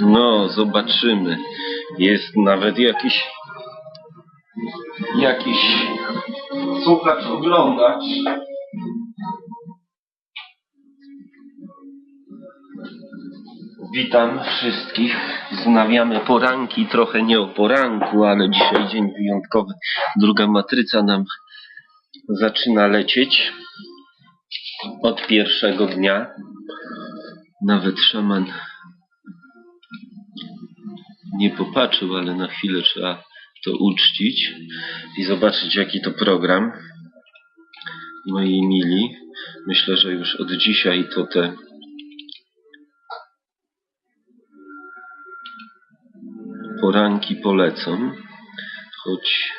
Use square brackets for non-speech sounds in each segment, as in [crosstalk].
No, zobaczymy. Jest nawet jakiś jakiś słuchacz, oglądacz. Witam wszystkich. Wznawiamy poranki, trochę nie o poranku, ale dzisiaj dzień wyjątkowy. Druga matryca nam zaczyna lecieć od pierwszego dnia. Nawet szaman nie popatrzył, ale na chwilę trzeba to uczcić i zobaczyć jaki to program. Moi mili, myślę, że już od dzisiaj to te poranki polecą, choć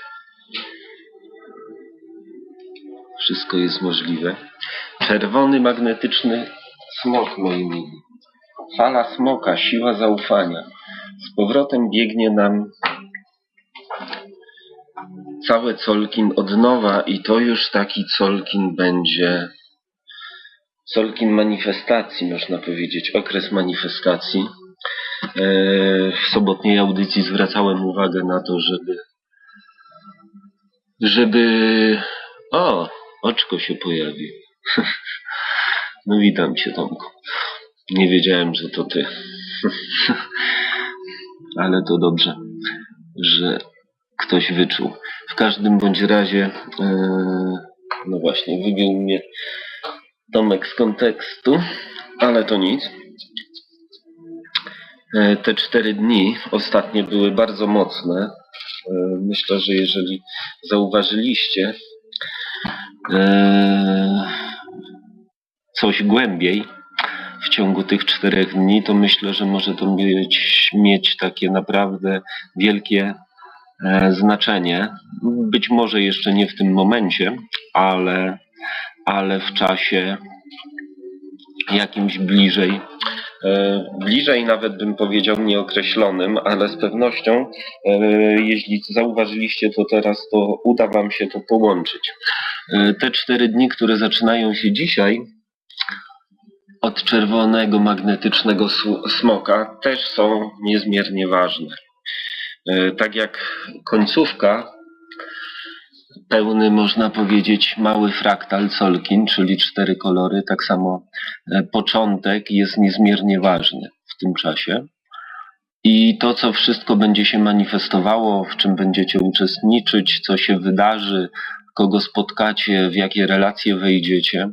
wszystko jest możliwe. Czerwony magnetyczny smok, moi mili. Fala smoka, siła zaufania. Z powrotem biegnie nam całe Colkin od nowa i to już taki Colkin będzie Colkin manifestacji, można powiedzieć, okres manifestacji. E, W sobotniej audycji zwracałem uwagę na to, żeby żeby o, oczko się pojawi. [laughs] No witam cię Tomku. Nie wiedziałem, że to ty. [laughs] Ale to dobrze, że ktoś wyczuł. W każdym bądź razie, e, no właśnie, wybił mnie Tomek z kontekstu, ale to nic. E, Te cztery dni ostatnie były bardzo mocne. E, Myślę, że jeżeli zauważyliście coś głębiej ciągu tych czterech dni, to myślę, że może to mieć, mieć takie naprawdę wielkie e, znaczenie. Być może jeszcze nie w tym momencie, ale, ale w czasie jakimś bliżej, e, bliżej nawet bym powiedział nieokreślonym, ale z pewnością, e, jeśli zauważyliście to teraz, to uda Wam się to połączyć. Te cztery dni, które zaczynają się dzisiaj, od czerwonego magnetycznego smoka też są niezmiernie ważne. E, Tak jak końcówka, pełny można powiedzieć mały fraktal Solkin, czyli cztery kolory, tak samo e, początek jest niezmiernie ważny w tym czasie. I to, co wszystko będzie się manifestowało, w czym będziecie uczestniczyć, co się wydarzy, kogo spotkacie, w jakie relacje wejdziecie,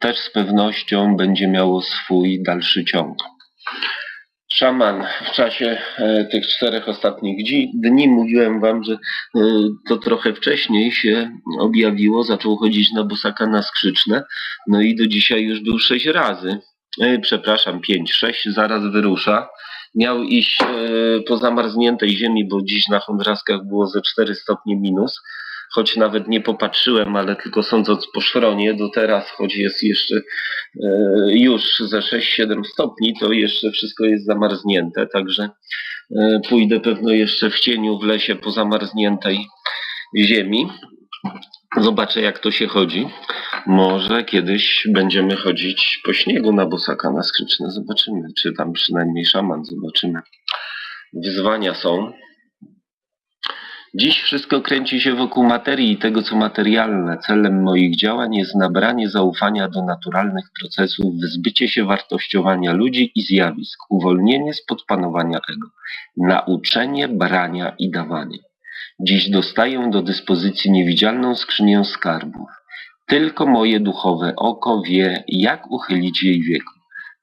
też z pewnością będzie miało swój dalszy ciąg. Szaman w czasie e, tych czterech ostatnich dni mówiłem wam, że e, to trochę wcześniej się objawiło, zaczął chodzić na bosaka na skrzyczne, no i do dzisiaj już był sześć razy. E, Przepraszam, pięć, sześć zaraz wyrusza. Miał iść e, po zamarzniętej ziemi, bo dziś na Hondraskach było ze 4 stopnie minus choć nawet nie popatrzyłem, ale tylko sądząc po szronie, do teraz, choć jest jeszcze e, już ze 6-7 stopni, to jeszcze wszystko jest zamarznięte, także e, pójdę pewno jeszcze w cieniu w lesie po zamarzniętej ziemi. Zobaczę jak to się chodzi. Może kiedyś będziemy chodzić po śniegu na bosaka na skrzyczne. Zobaczymy, czy tam przynajmniej szaman, zobaczymy. Wyzwania są. Dziś wszystko kręci się wokół materii i tego, co materialne. Celem moich działań jest nabranie zaufania do naturalnych procesów, wyzbycie się wartościowania ludzi i zjawisk, uwolnienie spod panowania ego, nauczenie brania i dawania. Dziś dostaję do dyspozycji niewidzialną skrzynię skarbów. Tylko moje duchowe oko wie, jak uchylić jej wieku,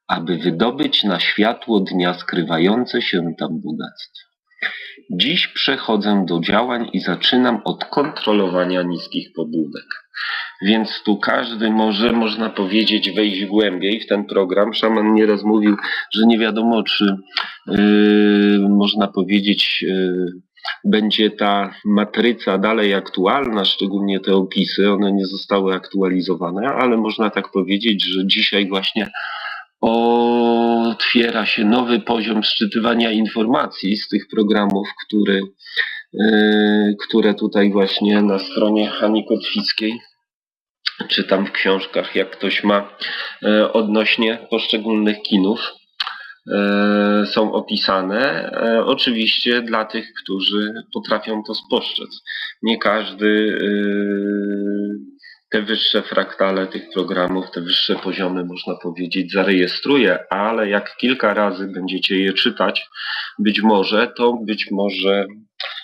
aby wydobyć na światło dnia skrywające się tam bogactwo. Dziś przechodzę do działań i zaczynam od kontrolowania niskich pobudek. Więc tu każdy może, można powiedzieć, wejść głębiej w ten program. Szaman nieraz mówił, że nie wiadomo, czy yy, można powiedzieć, yy, będzie ta matryca dalej aktualna, szczególnie te opisy, one nie zostały aktualizowane, ale można tak powiedzieć, że dzisiaj właśnie otwiera się nowy poziom szczytywania informacji z tych programów, który, yy, które tutaj właśnie na stronie Hani Kotwickiej czy tam w książkach, jak ktoś ma yy, odnośnie poszczególnych kinów, e, są opisane. Oczywiście dla tych, którzy potrafią to spostrzec. Nie każdy te wyższe fraktale tych programów, te wyższe poziomy, można powiedzieć, zarejestruje, ale jak kilka razy będziecie je czytać, być może, to być może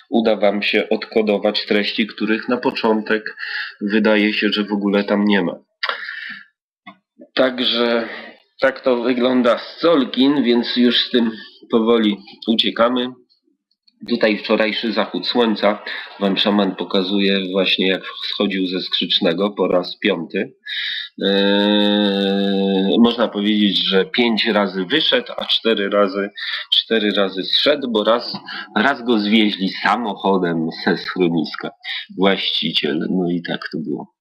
uda Wam się odkodować treści, których na początek wydaje się, że w ogóle tam nie ma. Także tak to wygląda z Solkin, więc już z tym powoli uciekamy. Tutaj wczorajszy zachód słońca wam szaman pokazuje właśnie jak wschodził ze skrzycznego po raz piąty. Eee, można powiedzieć, że pięć razy wyszedł, a cztery razy, cztery razy zszedł, bo raz, raz go zwieźli samochodem ze schroniska. Właściciel, no i tak to było.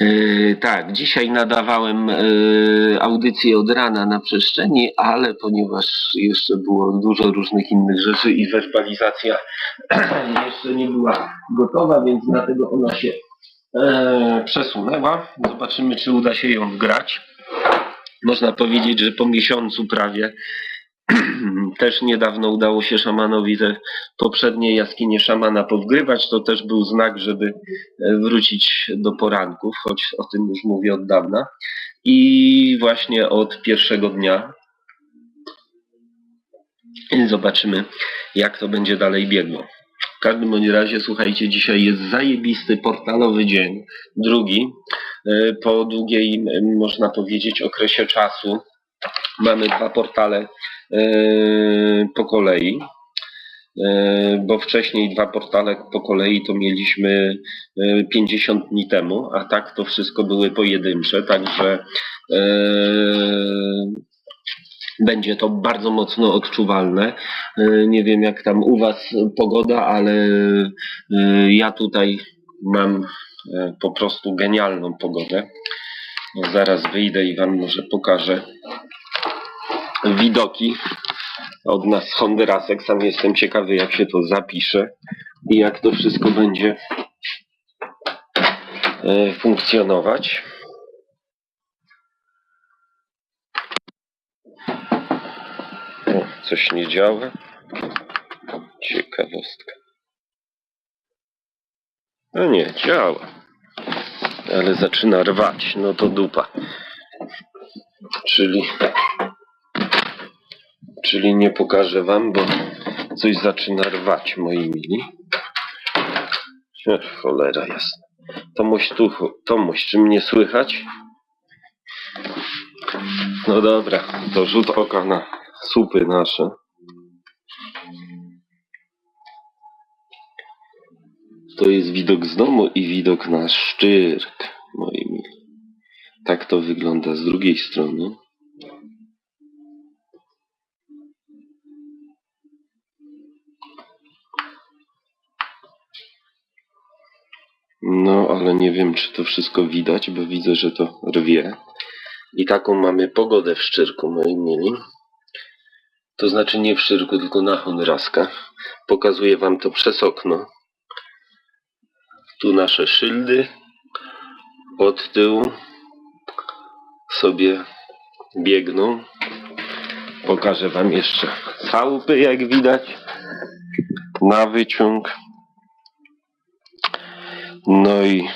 Yy, tak, dzisiaj nadawałem yy, audycję od rana na przestrzeni, ale ponieważ jeszcze było dużo różnych innych rzeczy i werbalizacja [clears throat] jeszcze nie była gotowa, więc dlatego ona się yy, przesunęła. Zobaczymy, czy uda się ją wgrać. Można powiedzieć, że po miesiącu prawie [clears throat] też niedawno udało się szamanowi te poprzednie jaskinie szamana powgrywać. To też był znak, żeby e, wrócić do poranków, choć o tym już mówię od dawna. I właśnie od pierwszego dnia zobaczymy, jak to będzie dalej biegło. W każdym bądź razie, słuchajcie, dzisiaj jest zajebisty portalowy dzień, drugi, e, po długiej, można powiedzieć, okresie czasu. Mamy dwa portale po kolei, e, bo wcześniej dwa portale po kolei to mieliśmy e, 50 dni temu, a tak to wszystko były pojedyncze, także będzie to bardzo mocno odczuwalne. Nie wiem jak tam u Was pogoda, ale ja tutaj mam po prostu genialną pogodę. Zaraz wyjdę i Wam może pokażę widoki od nas z Hondurasek. Sam jestem ciekawy, jak się to zapisze i jak to wszystko będzie e, funkcjonować. O, coś nie działa. Ciekawostka. No nie, działa. Ale zaczyna rwać. No to dupa. Czyli Czyli nie pokażę wam, bo coś zaczyna rwać, moi mili. Ech, cholera jasna. Tomuś tu, Tomuś, czy mnie słychać? No dobra, to rzut oka na słupy nasze. To jest widok z domu i widok na szczyrk, moi mili. Tak to wygląda z drugiej strony. No, ale nie wiem, czy to wszystko widać, bo widzę, że to rwie. I taką mamy pogodę w Szczyrku, moi mili. To znaczy nie w Szczyrku, tylko na Honraskach. Pokazuję wam to przez okno. Tu nasze szyldy. Od tyłu sobie biegną. Pokażę wam jeszcze chałupy, jak widać. Na wyciąg. No i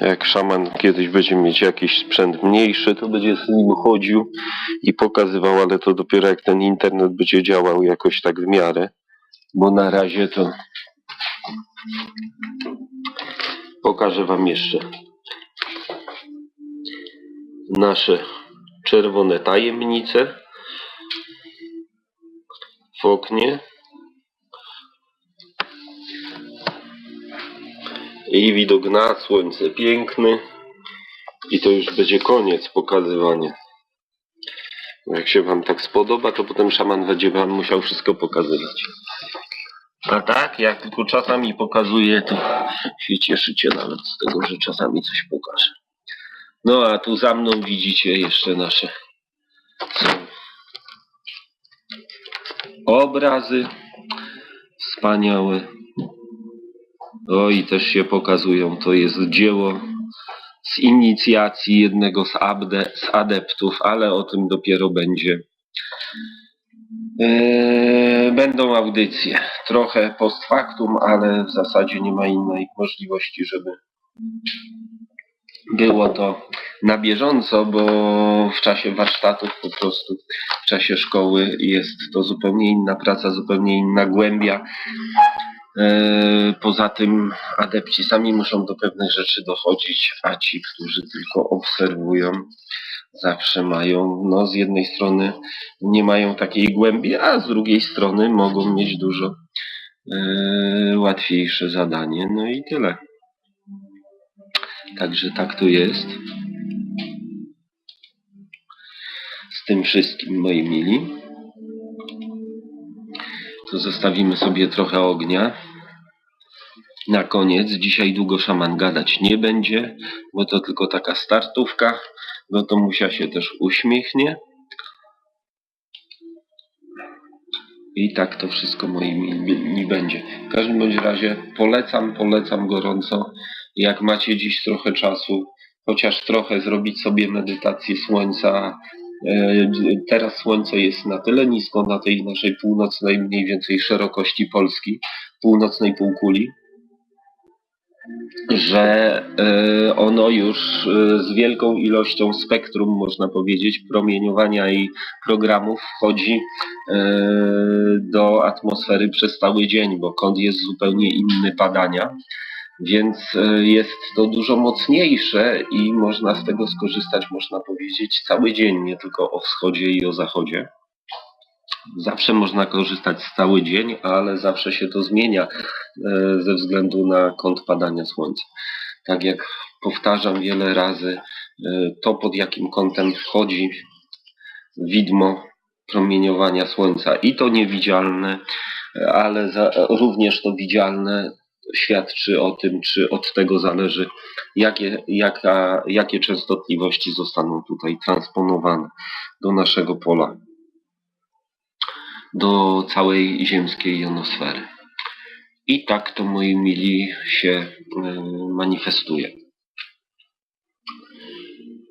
jak szaman kiedyś będzie mieć jakiś sprzęt mniejszy, to będzie z nim chodził i pokazywał, ale to dopiero jak ten internet będzie działał jakoś tak w miarę, bo na razie to pokażę wam jeszcze nasze czerwone tajemnice w oknie. I widok na słońce piękny. I to już będzie koniec pokazywania. Jak się Wam tak spodoba, to potem szaman będzie Wam musiał wszystko pokazywać. A tak, jak tylko czasami pokazuje, to [laughs] się cieszycie nawet z tego, że czasami coś pokaże. No a tu za mną widzicie jeszcze nasze obrazy wspaniałe. O i też się pokazują. To jest dzieło z inicjacji jednego z, abde, z adeptów, ale o tym dopiero będzie. Yy, Będą audycje, trochę post factum, ale w zasadzie nie ma innej możliwości, żeby było to na bieżąco, bo w czasie warsztatów po prostu, w czasie szkoły jest to zupełnie inna praca, zupełnie inna głębia. E, Poza tym adepci sami muszą do pewnych rzeczy dochodzić, a ci, którzy tylko obserwują, zawsze mają, no z jednej strony nie mają takiej głębi, a z drugiej strony mogą mieć dużo e, łatwiejsze zadanie. No i tyle. Także tak to jest. Z tym wszystkim, moi mili. To zostawimy sobie trochę ognia. Na koniec, dzisiaj długo szaman gadać nie będzie, bo to tylko taka startówka, bo to musia się też uśmiechnie. I tak to wszystko moi mili będzie. W każdym bądź razie polecam, polecam gorąco. Jak macie dziś trochę czasu, chociaż trochę zrobić sobie medytację słońca. E, Teraz słońce jest na tyle nisko na tej naszej północnej mniej więcej szerokości Polski, północnej półkuli, że e, ono już e, z wielką ilością spektrum, można powiedzieć, promieniowania i programów wchodzi do atmosfery przez cały dzień, bo kąt jest zupełnie inny padania. Więc e, jest to dużo mocniejsze i można z tego skorzystać, można powiedzieć, cały dzień, nie tylko o wschodzie i o zachodzie. Zawsze można korzystać z cały dzień, ale zawsze się to zmienia e, ze względu na kąt padania słońca. Tak jak powtarzam wiele razy, e, to pod jakim kątem wchodzi widmo promieniowania słońca i to niewidzialne, ale za, również to widzialne świadczy o tym, czy od tego zależy, jakie, jaka, jakie częstotliwości zostaną tutaj transponowane do naszego pola, do całej ziemskiej jonosfery. I tak to, moi mili, się e, manifestuje.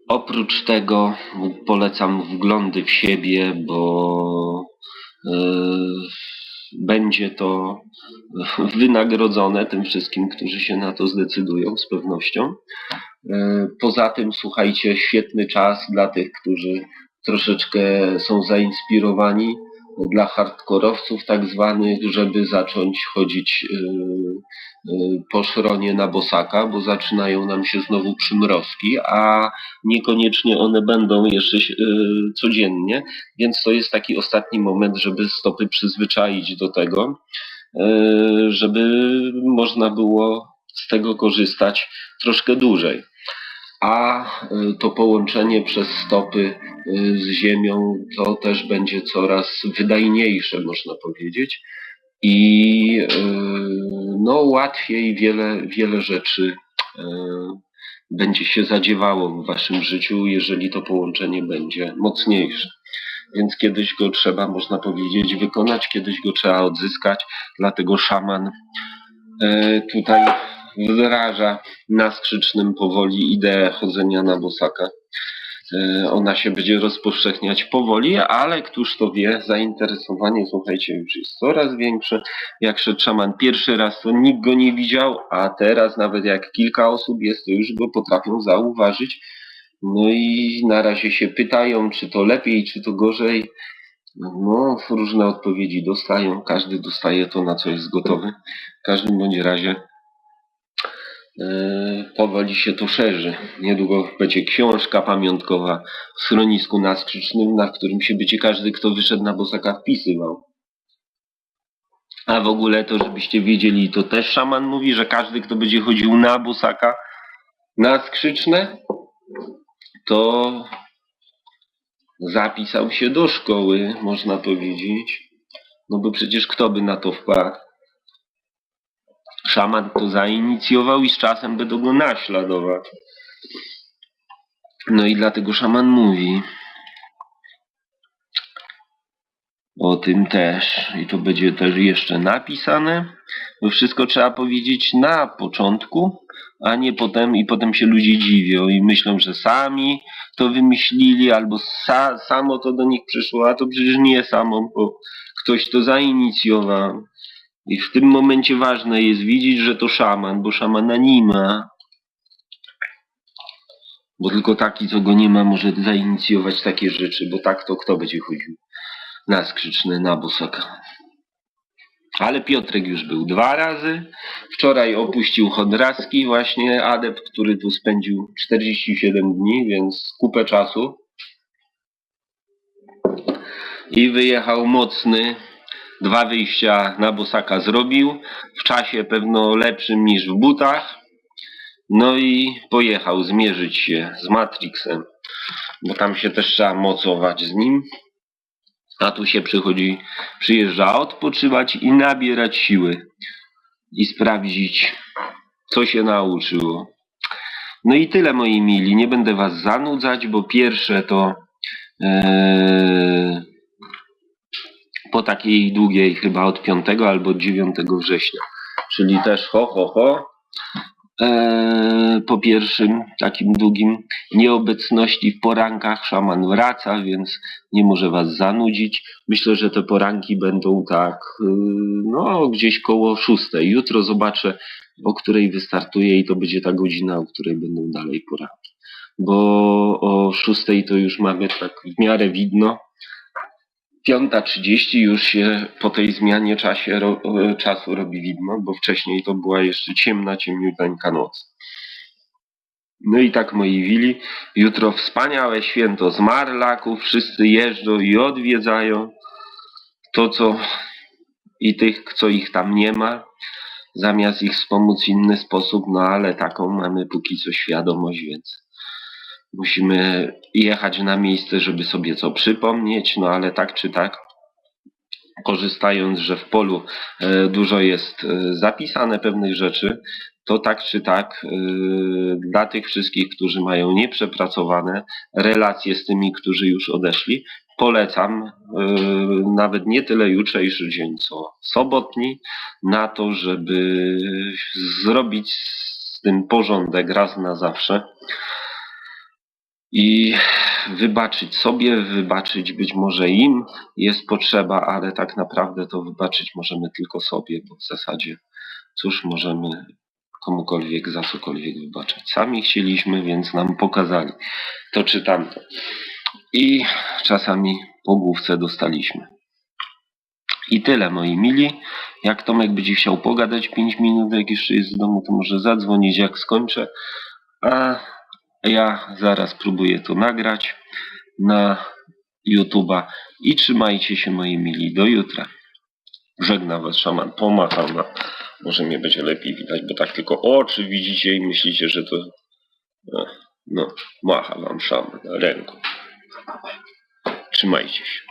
Oprócz tego polecam wglądy w siebie, bo e, będzie to [laughs] wynagrodzone tym wszystkim, którzy się na to zdecydują z pewnością. E, Poza tym, słuchajcie, świetny czas dla tych, którzy troszeczkę są zainspirowani, dla hardkorowców tak zwanych, żeby zacząć chodzić e, e, po szronie na bosaka, bo zaczynają nam się znowu przymrozki, a niekoniecznie one będą jeszcze codziennie, więc to jest taki ostatni moment, żeby stopy przyzwyczaić do tego, żeby można było z tego korzystać troszkę dłużej. A e, to połączenie przez stopy e, z ziemią to też będzie coraz wydajniejsze, można powiedzieć. I e, no, łatwiej wiele, wiele rzeczy e, będzie się zadziewało w waszym życiu, jeżeli to połączenie będzie mocniejsze. Więc kiedyś go trzeba, można powiedzieć, wykonać, kiedyś go trzeba odzyskać, dlatego szaman e, tutaj wdraża na skrzycznym powoli ideę chodzenia na bosaka. E, Ona się będzie rozpowszechniać powoli, ale któż to wie, zainteresowanie, słuchajcie, już jest coraz większe. Jak szedł szaman pierwszy raz, to nikt go nie widział, a teraz nawet jak kilka osób jest, to już go potrafią zauważyć. No i na razie się pytają, czy to lepiej, czy to gorzej. No, różne odpowiedzi dostają. Każdy dostaje to, na co jest gotowy. W każdym bądź razie e, powoli się to szerzy. Niedługo będzie książka pamiątkowa w schronisku naskrzycznym, na którym się będzie każdy, kto wyszedł na bosaka wpisywał. A w ogóle to, żebyście wiedzieli, to też szaman mówi, że każdy, kto będzie chodził na bosaka, na skrzyczne, to zapisał się do szkoły, można powiedzieć. No bo przecież kto by na to wpadł? Szaman to zainicjował i z czasem będą go naśladować. No i dlatego szaman mówi o tym też. I to będzie też jeszcze napisane. Bo wszystko trzeba powiedzieć na początku, a nie potem i potem się ludzie dziwią i myślą, że sami to wymyślili albo sa, samo to do nich przyszło, a to przecież nie samo, bo ktoś to zainicjował. I w tym momencie ważne jest widzieć, że to szaman, bo szamana nie ma. Bo tylko taki, co go nie ma, może zainicjować takie rzeczy, bo tak to kto będzie chodził na skrzyczne, na bosaka. Ale Piotrek już był dwa razy. Wczoraj opuścił Chodraski właśnie adept, który tu spędził 47 dni, więc kupę czasu. I wyjechał mocny. Dwa wyjścia na bosaka zrobił. W czasie pewno lepszym niż w butach. No i pojechał zmierzyć się z Matrixem. Bo tam się też trzeba mocować z nim. A tu się przychodzi, przyjeżdża odpoczywać i nabierać siły. I sprawdzić, co się nauczyło. No i tyle moi mili. Nie będę was zanudzać, bo pierwsze to e, po takiej długiej chyba od 5 albo od 9 września. Czyli też ho ho ho. E, po pierwszym takim długim nieobecności w porankach szaman wraca, więc nie może was zanudzić. Myślę, że te poranki będą tak y, no gdzieś koło szóstej. Jutro zobaczę o której wystartuję i to będzie ta godzina, o której będą dalej poranki. Bo o szóstej to już mamy tak w miarę widno. Piąta trzydzieści już się po tej zmianie czasie, ro, e, czasu robi widno, bo wcześniej to była jeszcze ciemna, ciemniuteńka noc. No i tak moi wili, jutro wspaniałe święto zmarlaków, wszyscy jeżdżą i odwiedzają to, co i tych, co ich tam nie ma, zamiast ich wspomóc w inny sposób, no ale taką mamy póki co świadomość, więc musimy jechać na miejsce, żeby sobie co przypomnieć, no ale tak czy tak, korzystając, że w polu e, dużo jest e, zapisane pewnych rzeczy, to tak czy tak e, dla tych wszystkich, którzy mają nieprzepracowane relacje z tymi, którzy już odeszli, polecam nawet nie tyle jutrzejszy dzień, co sobotni, na to, żeby zrobić z tym porządek raz na zawsze i wybaczyć sobie, wybaczyć być może im jest potrzeba, ale tak naprawdę to wybaczyć możemy tylko sobie, bo w zasadzie cóż możemy komukolwiek za cokolwiek wybaczać. Sami chcieliśmy, więc nam pokazali to czy tamto. I czasami po główce dostaliśmy. I tyle moi mili. Jak Tomek będzie chciał pogadać 5 minut, jak jeszcze jest w domu, to może zadzwonić jak skończę. A ja zaraz próbuję to nagrać na YouTube'a i trzymajcie się moi mili do jutra. Żegna was szaman, pomachał na... Może mnie będzie lepiej widać, bo tak tylko oczy widzicie i myślicie, że to... e, No, macha wam szaman ręką. Trzymajcie się.